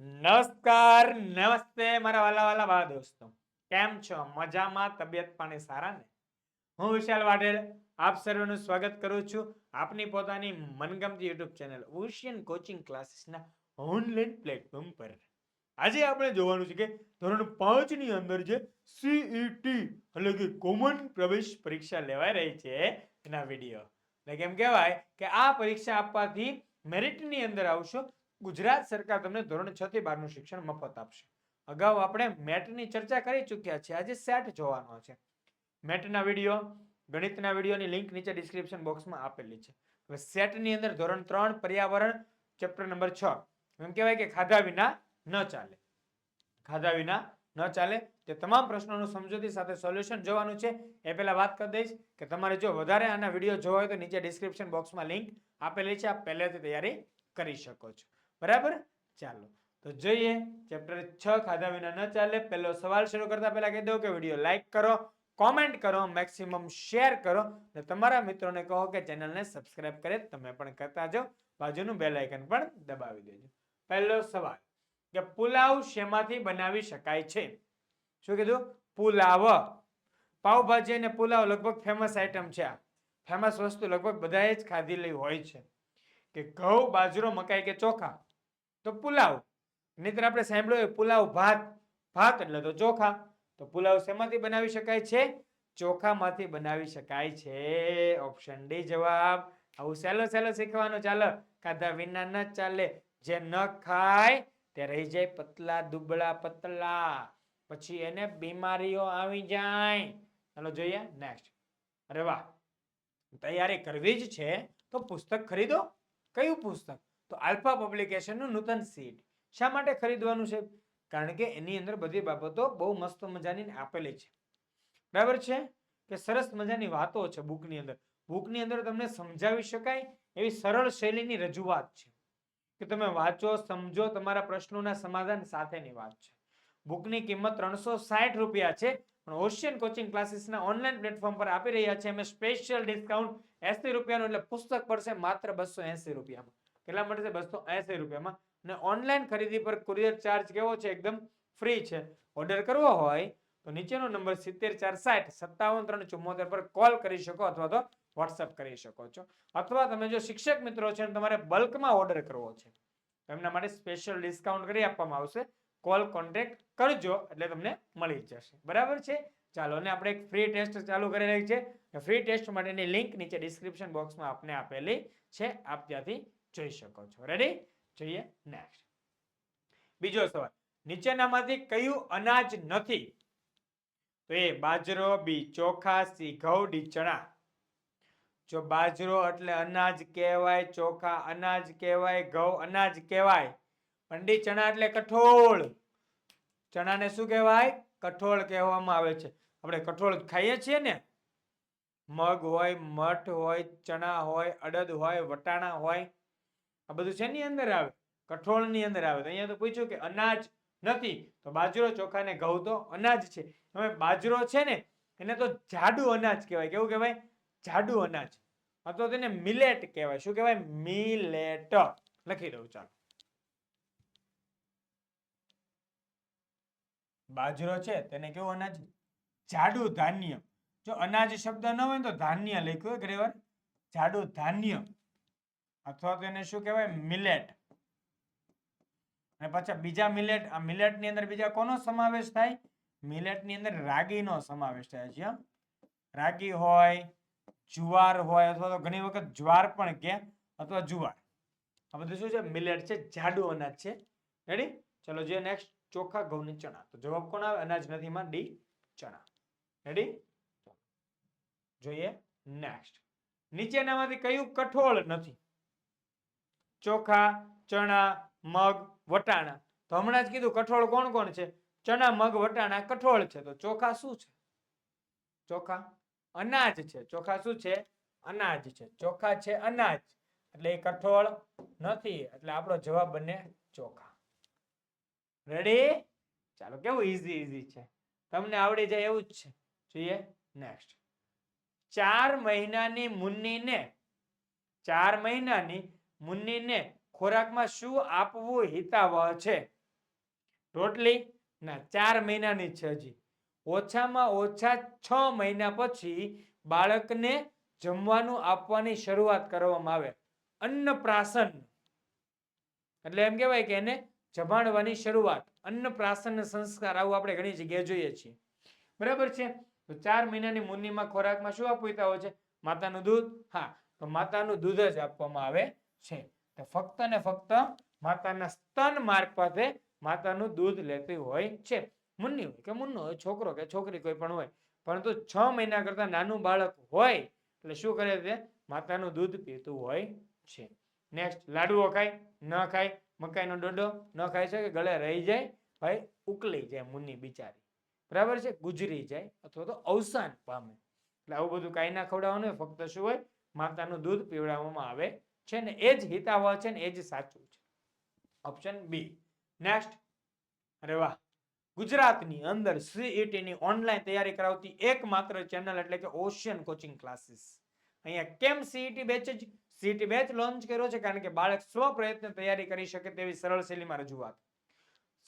નમસ્કાર, નમસ્તે મારા વાલા વાલા બા દોસ્તો. કેમ છો? મજામાં? તબિયત પાણી સારા ને? હું વિશાલ વાઢેર આપ સર્વનું સ્વાગત કરું છું આપની પોતાની મનગમતી યુટ્યુબ ચેનલ ઓશિયન કોચિંગ ક્લાસીસના ઓનલાઈન પ્લેટફોર્મ પર. આજે આપણે જોવાનું છે કે ધોરણ પાંચની અંદર જે સીઈટી એટલે કે કોમન પ્રવેશ પરીક્ષા લેવાઈ રહી છે એના વીડિયો. એટલે કેમ કહેવાય કે આ પરીક્ષા આપવાથી મેરિટની અંદર આવશો ગુજરાત સરકાર તમને ધોરણ છ થી બારનું શિક્ષણ મફત આપશે. અગાઉ આપણે મેટની ચર્ચા કરી ચૂક્યા છે આજે સેટ જોવાનો છે. મેટના વીડિયો, ગણિતના વિડીયોની લિંક નીચે ડિસ્ક્રિપ્શન બોક્સમાં આપેલી છે. હવે સેટની અંદર ધોરણ ત્રણ પર્યાવરણ, ચેપ્ટર નંબર છ. એમ કહેવાય કે ખાધા વિના ન ચાલે. ખાધા વિના ન ચાલે. તે તમામ પ્રશ્નોનું સમજૂતી સાથે સોલ્યુશન જોવાનું છે. એ પહેલા વાત કરી દઈશ કે તમારે જો વધારે આના વીડિયો જોવા હોય તો નીચે ડિસ્ક્રિપ્શન બોક્સમાં લિંક આપેલી છે. આપ પહેલેથી તૈયારી કરી શકો છો. બરાબર? ચાલો. તો જોઈએ ચેપ્ટર છ ખાધા વિના ન ચાલે. પહેલો સવાલ શરૂ કરતા પહેલા કહી દઉં કે વીડિયો લાઈક કરો કોમેન્ટ કરો મેક્સિમમ શેર કરો. અને તમારા મિત્રોને કહો કે ચેનલને સબસ્ક્રાઇબ કરે, તમે પણ કરતા જાઓ. બાજુનું બેલ આઇકન પણ દબાવી દેજો. પહેલો સવાલ, કે પુલાવ શેમાંથી બનાવી શકાય છે? શું કીધું? પુલાવ. પાવભાજી અને પુલાવ લગભગ ફેમસ આઈટમ છે આ. ફેમસ વસ્તુ લગભગ બધાએ જ ખાધેલી હોય છે. કે ઘઉં બાજરો મકાઈ કે ચોખા? તો પુલાવ. નહીતર આપણે સાંભળ્યું પુલાવ ભાત. ભાત એટલે તો ચોખા. તો પુલાવ શેમાંથી બનાવી શકાય છે? ચોખામાંથી બનાવી શકાય છે. ઓપ્શન ડી જવાબ. આવું સહેલો સહેલો શીખવાનું ચાલો. ખાધા વિના ન ચાલે. જે ન ખાય તે રહી જાય પતલા, દુબળા પતલા. પછી એને બીમારીઓ આવી જાય. ચાલો જોઈએ નેક્સ્ટ અરે વાહ. તૈયારી કરવી જ છે. તો પુસ્તક ખરીદો. કયું પુસ્તક? તો આલ્ફા પબ્લિકેશનનું નૂતન સીટ. શા માટે ખરીદવાનું છે? કારણ કે એની અંદર બધી બાબતો બહુ મસ્ત મજાની આપેલી છે. બરાબર છે? કે સરસ મજાની વાતો છે બુકની અંદર. બુકની અંદર તમને સમજાવી શકાય એવી સરળ શૈલીની રજૂઆત છે. કે તમે વાંચો, સમજો, તમારા પ્રશ્નોના સમાધાન સાથેની વાત છે. બુકની કિંમત ત્રણસો સાઠ રૂપિયા છે. પણ ઓશિયન કોચિંગ ક્લાસીસના ઓનલાઈન પ્લેટફોર્મ પર આપી રહ્યા છે. અમે સ્પેશિયલ ડિસ્કાઉન્ટ એસી રૂપિયાનું એટલે પુસ્તક પડશે માત્ર બસો એસી રૂપિયામાં. કેટલા મળશે? બસો એસી રૂપિયામાં. અને ઓનલાઈન ખરીદી પર કુરિયર ચાર્જ કેવો છે? એકદમ ફ્રી છે. ઓર્ડર કરવો હોય તો નીચેનો નંબર સિત્તેર ચાર સાઠ સત્તાવન ત્રણ ચુમ્મોતેર પર કોલ કરી શકો અથવા તો વોટ્સઅપ કરી શકો છો. અથવા તમે જો શિક્ષક મિત્રો છે તમારે બલ્કમાં ઓર્ડર કરવો છે. એમના માટે સ્પેશિયલ ડિસ્કાઉન્ટ કરી આપવામાં આવશે. કોલ કોન્ટેક્ટ કરજો, એટલે તમને મળી જશે. બરાબર છે? ચાલો, અને આપણે એક ફ્રી ટેસ્ટ ચાલુ કરી રહી છે. ફ્રી ટેસ્ટ માટેની લિંક નીચે ડિસ્ક્રિપ્શન બોક્સમાં આપને આપેલી છે. આપ ત્યાંથી જોઈ શકો છો. રેડી જોઈએ નેક્સ્ટ બીજો સવાલ. નીચેનામાંથી કયું અનાજ નથી? તો એ બાજરો, બી ચોખા સી ઘઉં ડી ચણા. જો બાજરો એટલે અનાજ કહેવાય, ચોખા અનાજ કહેવાય, ઘઉં અનાજ કહેવાય. પંડી ચણા એટલે કઠોળ. ચણાને શું કહેવાય? કઠોળ કહેવામાં આવે છે. આપણે કઠોળ ખાઈએ છીએ ને, મગ હોય, મઠ હોય, ચણા હોય, અડદ હોય, વટાણા હોય, આ બધું શેની અંદર આવે? કઠોળની અંદર આવે. તો અહીંયા તો પૂછ્યું કે અનાજ નથી. તો બાજરો, ચોખા ને ઘઉં તો અનાજ છે. હવે બાજરો છે ને, એને તો જાડું અનાજ કહેવાય. કેવું કહેવાય? જાડું અનાજ. અથવા તેને મિલેટ કહેવાય. શું કહેવાય? મિલેટ. લખી દઉં, ચાલો. બાજરો છે, તેને કેવું અનાજ? જાડું ધાન્ય. જો અનાજ શબ્દ ન હોય તો ધાન્ય લખ્યું હોય, ઘણી વાર. જાડું ધાન્ય. અથવા તો એને શું કહેવાય? મિલેટ. અને પાછા બીજા મિલેટ, આ મિલેટની અંદર બીજા કોનો સમાવેશ થાય? મિલેટની અંદર રાગીનો સમાવેશ થાય છે. રાગી હોય, જુવાર હોય, અથવા તો ઘણી વખત જ્વાર પણ કે, અથવા જુવાર. આ બધું શું છે? મિલેટ છે, જાડું અનાજ છે. રેડી ચલો જે નેક્સ્ટ ચોખા ઘઉં ને ચણા. તો જવાબ કોણ આવે? અનાજ નથી માં ડી ચણા. રેડી જોઈએ નેક્સ્ટ નીચેનામાંથી કયું કઠોળ નથી? ચોખા, ચણા, મગ, વટાણા. તો હમણાં જ કીધું કઠોળ કોણ કોણ છે? ચણા, મગ, વટાણા કઠોળ છે. તો ચોખા શું છે? ચોખા અનાજ છે. ચોખા શું છે? અનાજ છે. ચોખા છે અનાજ. એટલે એ કઠોળ નથી. એટલે આપણો જવાબ બને ચોખા. રેડી ચાલો, કેવું ઈઝી ઈઝી છે. તમને આવડી જાય એવું જ છે. જોઈએ નેક્સ્ટ ચાર મહિનાની મુન્નીને, ચાર મહિનાની મુન્નીને ખોરાકમાં શું આપવું હિતાવહ છે? રોટલી ના, ચાર મહિનાની છે હજી. ઓછામાં ઓછા છ મહિના પછી બાળકને જમવાનું આપવાની શરૂઆત કરવામાં આવે. અન્નપ્રાશન. એટલે એમ કહેવાય કે એને જમાડવાની શરૂઆત અન્નપ્રાશન સંસ્કાર આવું આપણે ઘણી જગ્યાએ જોઈએ છીએ. બરાબર છે? તો ચાર મહિનાની મુનિમાં ખોરાકમાં શું આપતા હોય છે? માતાનું દૂધ? હા, તો માતાનું દૂધ જ આપવામાં આવે છે. તો ફક્ત ને ફક્ત માતાના સ્તન મારફતે માતાનું દૂધ લેતી હોય છે. મુન્ની હોય કે મુન્નો હોય, છોકરો કે છોકરી કોઈ પણ હોય. પરંતુ છ મહિના કરતા નાનું બાળક હોય, એટલે શું કરે છે માતાનું દૂધ પીતું હોય છે. નેક્સ્ટ લાડુઓ ખાય, ન ખાય મકાઈનો ડોડો ન ખાય છે કે ગળે રહી જાય, ભાઈ ઉકલી જાય મુન્ની બિચારી. બરાબર છે? ગુજરી જાય અથવા તો અવસાન પામે. એટલે આવું બધું કાંઈ ના ખવડાવવાનું હોય, ફક્ત શું હોય? માતાનું દૂધ પીવડાવવામાં આવે છે ને એ જ હિતાવહ છે ને એ જ સાચું છે. ઓપ્શન બી નેક્સ્ટ અરે વાહ. ગુજરાતની અંદર સીઈટીની ની ઓનલાઈન તૈયારી કરાવતી એકમાત્ર ચેનલ એટલે કે ઓશિયન કોચિંગ ક્લાસીસ અહીંયા કેમ સીઈટી બેચ જ સીઈટી બેચ લોન્ચ કર્યો છે કારણ કે બાળક સ્વ પ્રયત્ન તૈયારી કરી શકે તેવી સરળ શૈલીમાં રજૂઆત.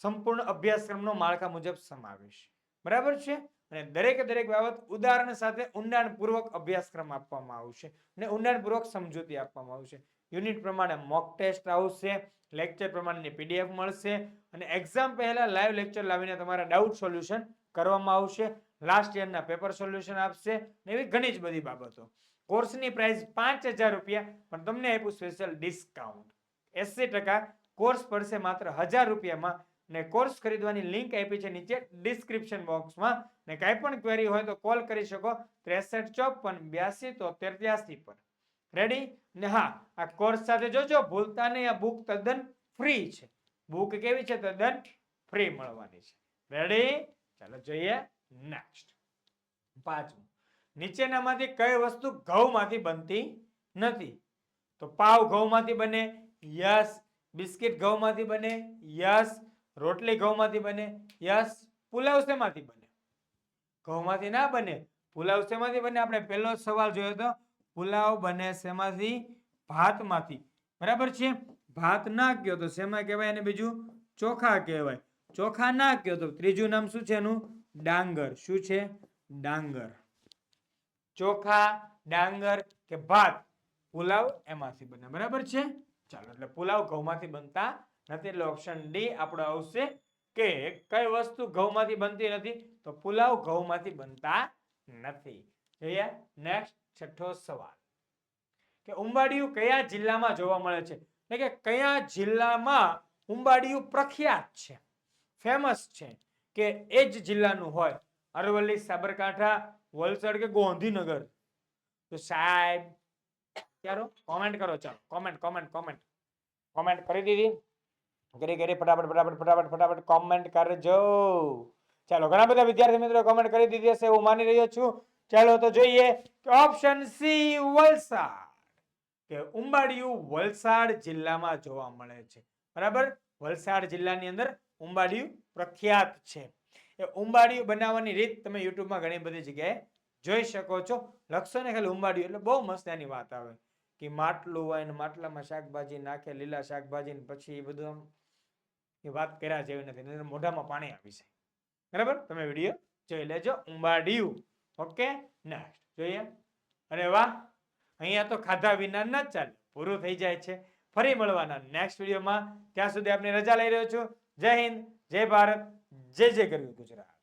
સંપૂર્ણ અભ્યાસક્રમનો માળખા મુજબ સમાવેશ. બરાબર છે? અને દરેકે દરેક બાબત ઉદાહરણ સાથે ઊંડાણપૂર્વક અભ્યાસક્રમ આપવામાં આવશે અને ઊંડાણપૂર્વક સમજૂતી આપવામાં આવશે. યુનિટ પ્રમાણે મોક ટેસ્ટ આવશે લેક્ચર પ્રમાણેની પીડીએફ મળશે અને એક્ઝામ પહેલા લાઈવ લેક્ચર લાવીને તમારા ડાઉટ સોલ્યુશન કરવામાં આવશે. લાસ્ટ યરના પેપર સોલ્યુશન આપશે ને એવી ઘણી જ બધી બાબતો. કોર્સની પ્રાઇસ પાંચ હજાર રૂપિયા, પણ તમને આપ્યું સ્પેશિયલ ડિસ્કાઉન્ટ એસી ટકા કોર્સ પડશે માત્ર હજાર રૂપિયામાં. ને કોર્સ ખરીદવાની લિંક આપી છે નીચે ડિસ્ક્રિપ્શન બોક્સમાં ને કાંઈ પણ ક્વેરી હોય તો કોલ કરી શકો. ત્રેસઠ ચોપન બ્યાસી તોતેર ત્યાસી પર. રેડી ને હા, આ કોર્સ સાથે જોજો ભૂલતા નહીં આ બુક તદ્દન ફ્રી છે. બુક કેવી છે? તદ્દન ફ્રી મળવાની છે. રેડી ચાલો જોઈએ નેક્સ્ટ પાંચમું. નીચેનામાંથી કઈ વસ્તુ ઘઉંમાંથી બનતી નથી. તો પાવ ઘઉંમાંથી બને, યસ, બિસ્કિટ ઘઉંમાંથી બને, યસ, રોટલી ઘઉંમાંથી બને, યસ, પુલાવ શેમાંથી બને? ઘઉંમાંથી ના બને. પુલાવ શેમાંથી બને? આપણે પહેલો સવાલ જોયો હતો પુલાવ બને શેમાંથી? ભાતમાંથી. બરાબર છે? ભાત ના કયો તો શેમાં કહેવાય અને બીજું? ચોખા કહેવાય. ચોખા ના કયો તો ત્રીજું નામ શું છે એનું? ડાંગર. શું છે? ડાંગર. ચોખા, ડાંગર કે ભાત? પુલાવ એમાંથી બને. બરાબર છે? ચાલો, એટલે પુલાવ ઘઉંમાંથી બનતા નથી. એટલે ઓપ્શન ડી આપણો આવશે કે કઈ વસ્તુ ઘઉંમાંથી બનતી નથી, તો પુલાવ ઘઉંમાંથી બનતા નથી. જોઈએ. નેક્સ્ટ છઠ્ઠો સવાલ. કે ઉંબાડિયું કયા જિલ્લામાં જોવા મળે છે? એટલે કે કયા જિલ્લામાં ઉંબાડિયું પ્રખ્યાત છે? ફેમસ છે કે એ જ જિલ્લાનું હોય? અરવલ્લી, સાબરકાંઠા વલસાડ કે ગાંધીનગર? તો સાહેબ, ક્યારો? કોમેન્ટ કરો, ચાલો. કોમેન્ટ કોમેન્ટ કોમેન્ટ કોમેન્ટ કરી દીધી. કરી કરી, ફટાફટ ફટાફટ ફટાફટ ફટાફટ કોમેન્ટ કરજો. ચાલો, ઘણા બધા વિદ્યાર્થી મિત્રો કોમેન્ટ કરી દીધી હશે, હું માની રહ્યો છું. ચાલો, તો જોઈએ કે ઓપ્શન સી વલસાડ. કે ઉંબાડિયું વલસાડ જિલ્લામાં જોવા મળે છે. બરાબર? વલસાડ જિલ્લાની અંદર ઉંબાડિયું પ્રખ્યાત છે. એ ઉંબાડિયું બનાવવાની રીત તમે યુટ્યુબમાં ઘણી બધી જગ્યાએ જોઈ શકો છો. લખશો ને ખાલી ઉંબાડિયું, એટલે બહુ મસ્ત એની વાત આવે. કે માટલું હોય ને માટલામાં શાકભાજી નાખે, લીલા શાકભાજી પછી બધું આમ એ વાત કર્યા જેવી નથી મોઢામાં પાણી આવી જાય. બરાબર? તમે વીડિયો જોઈ લેજો. ઉંબાડિયું. ઓકે? નેક્સ્ટ જોઈએ. અરે વાહ! અહીંયા તો ખાધા વિના ન ચાલે. પૂરું થઈ જાય છે. ફરી મળવાના નેક્સ્ટ વિડીયોમાં. ત્યાં સુધી આપણે રજા લઈ રહ્યો છું. જય હિન્દ. જય ભારત. જય જય કર્યું ગુજરાત.